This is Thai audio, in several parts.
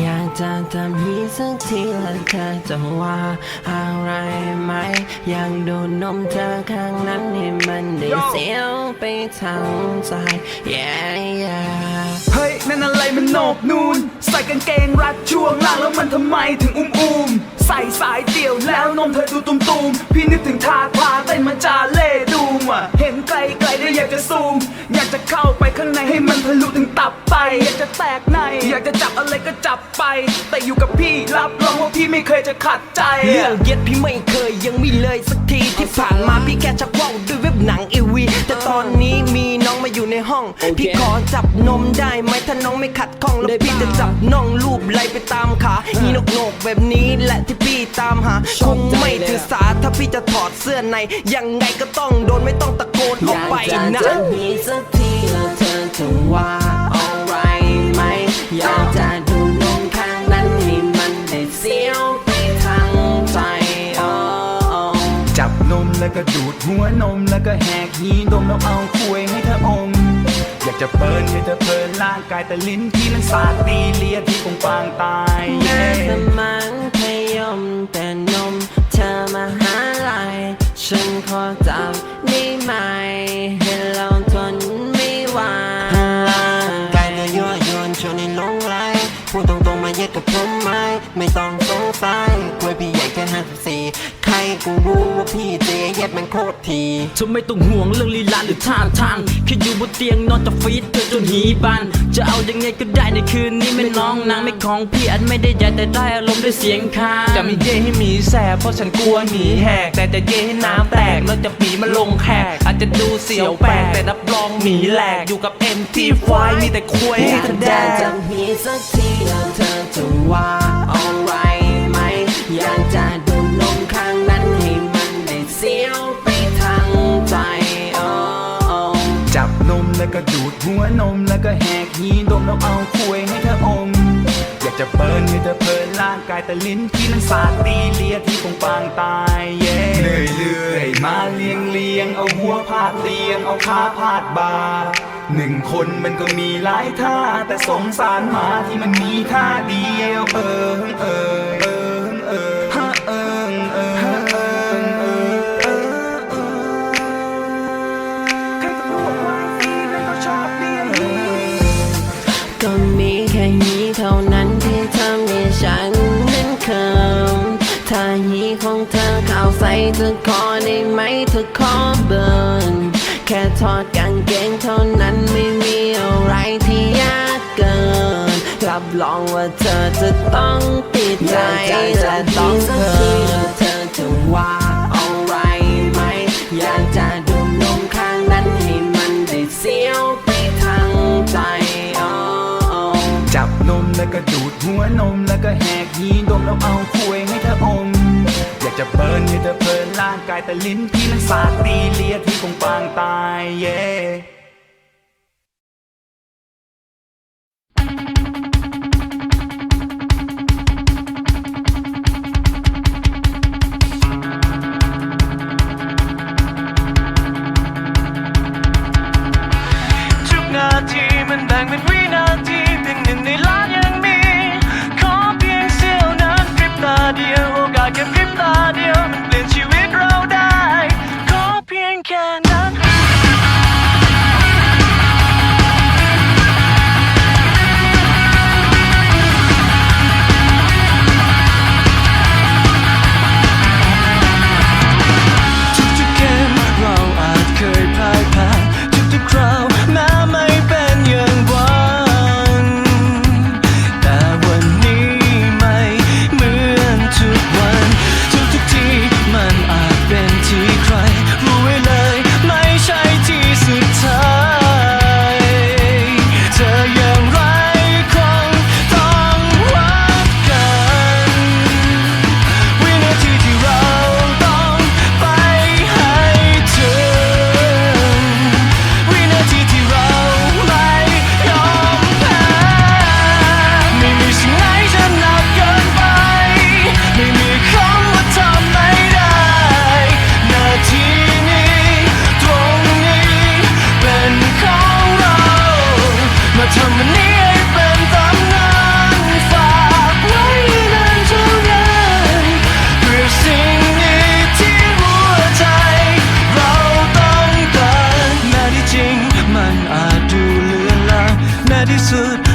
อยากจะทำให้สักทีและเธอจะว่าอะไรไหม อยากดูดนมเธอข้างนั้นให้มันได้เสียวไปทั้งใจ yeah yeah โหนกนูน ใส่กางเกงรัดช่วงล่างแล้วมันทำไมถึงอุ้มอุ้มใส่สายเดี่ยวแล้วนมเธอดูตุมตุมพี่นึกถึงทาทาเต้นมันจาเล่ดูมอะเห็นไกลไกลได้อยากจะซูม อยากจะเข้าไปข้างในให้มันทะลุถึงตับไตอยากจะแตกใน อยากจะจับอะไรก็จับไป แต่อยู่กับพี่รับรองว่าพี่ไม่เคยจะขัดใจเรื่องเย็ดพี่ไม่เคยยังไม่เลยสักทีที่ผ่านมาพี่แค่ชักว่าวด้วยเว็บหนังเอวีแต่ตอนนี้มีน มาอยู่ในห้อง พี่ขอจับนมได้ไหมถ้าน้องไม่ขัดข้องแล้วพี่จะจับน้องรูปไหลไปตามขาอีนกโหนกแบบนี้แหละที่พี่ตามหาคงไม่ถือสาถ้าพี่จะถอดเสื้อในยังไงก็ต้องโดนไม่ต้องตะโกนออกไปนะมีสักทีแล้วเธอจะว่าอะไรไหมอยากจะดูนมข้างนั้นให้มันได้เสียวไปทางใจอ๋อจับนมแล้วก็ดูดหัวนมแล้วก็แหกหีดมแล้วเอาคุยให้เธออมอยากจะเปิดให้เธอเพลินร่างกายแต่ลิ้นที่นั้นสาดตีเลียที่คงปางตายแม้เย้สมังพยมแต่นมเธอมาหาไหลยฉันขอจับได้ไหมให้เราทนไม่ไหว เย็ดกับผมไหมไม่ต้องสงสัยกล้วยพี่ใหญ่แค่ห้าสิบสี่ใครกูรู้ว่าพี่เจเย็ดมันโคตรทีเธอไม่ต้องห่วงเรื่องลีลาหรือท่าทางแค่อยู่บนเตียงนอนจะฟีดเธอจนหีบานจะเอายังไงก็ได้ในคืนนี้ไม่น้องนางไม่ของพี่อันไม่ได้ใหญ่แต่ได้อารมณ์ด้วยเสียงคางจะไม่เย่ให้หมีแสบเพราะฉันกลัวหมีแหกแต่จะเย่ให้น้ำแตกแล้วจะปีมันลงแขกอาจจะดูเสียวแปลกแต่รับรองหมีแหลกอยู่กับเอ็มที่ไฟมีแต่คุยอให้ยากเธอแดจะกจะมีสักทีแล้ วเธอจะว่าอะไรไหม อยากจะดูนมข้างนั้นให้มันได้เสียวไปทางใจอ๋อจับนมแล้วก็ดูดหัวนมแล้วก็แหกหีดมแล้วเอาคุยให้เธออม อยากจะเปิดให้เธอเพลินร่างกายแต่ลิ้นที่นั้นสาดตีเลียที่คงปางตายเย้เลื่อยเลื่อยมาเลียงเลียงเอาหัวพาดเตียงเอาขาพาดบ่า หนึ่งคนมันก็มีหลายท่า แต่สงสารหมาที่มันมีท่าเดียวเออเออเออเออฮะเออเออเออเออเออเออใครก็รู้ว่าพี่ไม่ก็ชอบเลี้ยงก็มีแค่นี้เท่านั้นที่ทำให้ฉันนั้นเคิมถ้าหีของเธอเข้าใสเธอขอได้ไหมเธอขอเบิร์น แค่ถอดกางเกงเท่านั้นไม่มีอะไรที่ยากเกิน รับรองว่าเธอจะต้องติดใจและต้องเคินเธอจะว่าอะไรไหม อยากจะดูนมข้างนั้นให้มันได้เสียวไปทางใจอ๋อจับนมแล้วก็ดูดหัวนมแล้วก็แหกหีดมแล้วเอาคุยให้เธออมอยากจะเปิดให้เธอเพลินางกายแต่ลิ้นพี่นั้นสาดตีเลียที่คงปางตายเย yeah. Füße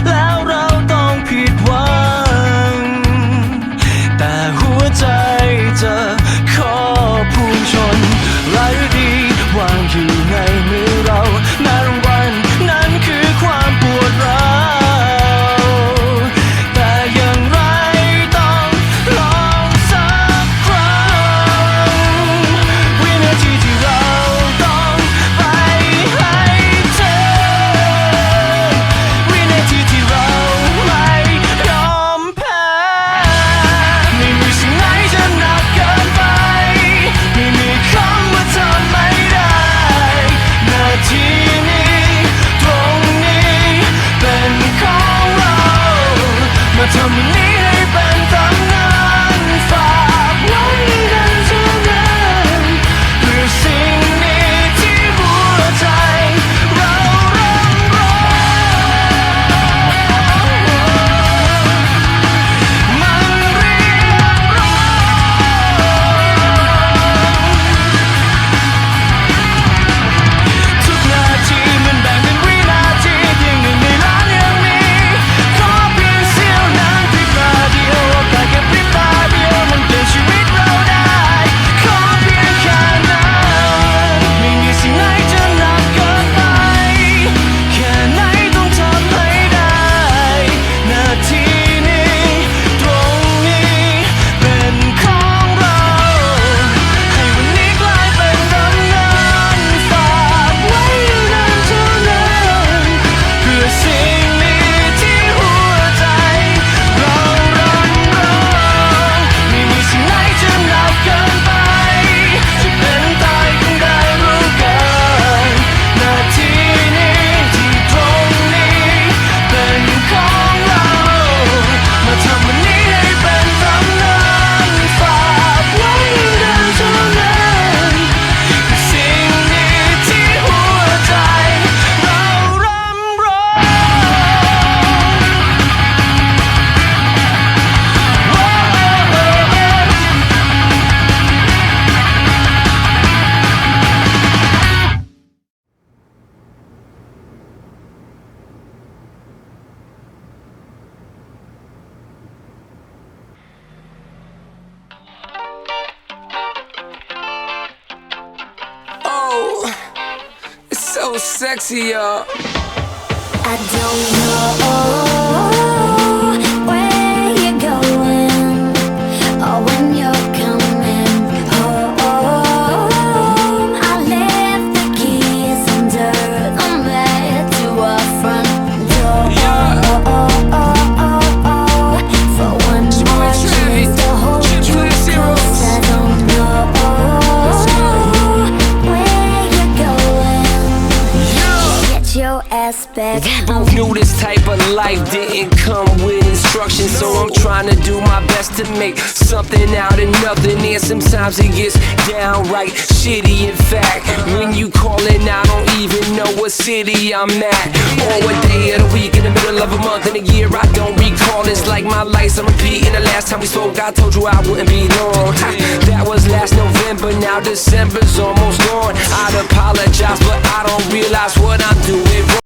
so sexy, y'all. I don't know back. We both knew this type of life didn't come with instructions, so I'm trying to do my best to make something out of nothing. And sometimes it gets downright shitty. In fact, when you calling, I don't even know what city I'm at or what day of the week in the middle of a month in a year. I don't recall. It's like my life's on repeat. And the last time we spoke, I told you I wouldn't be long. Ha, that was last November. Now December's almost gone. I'd apologize, but I don't realize what I'm doing wrong.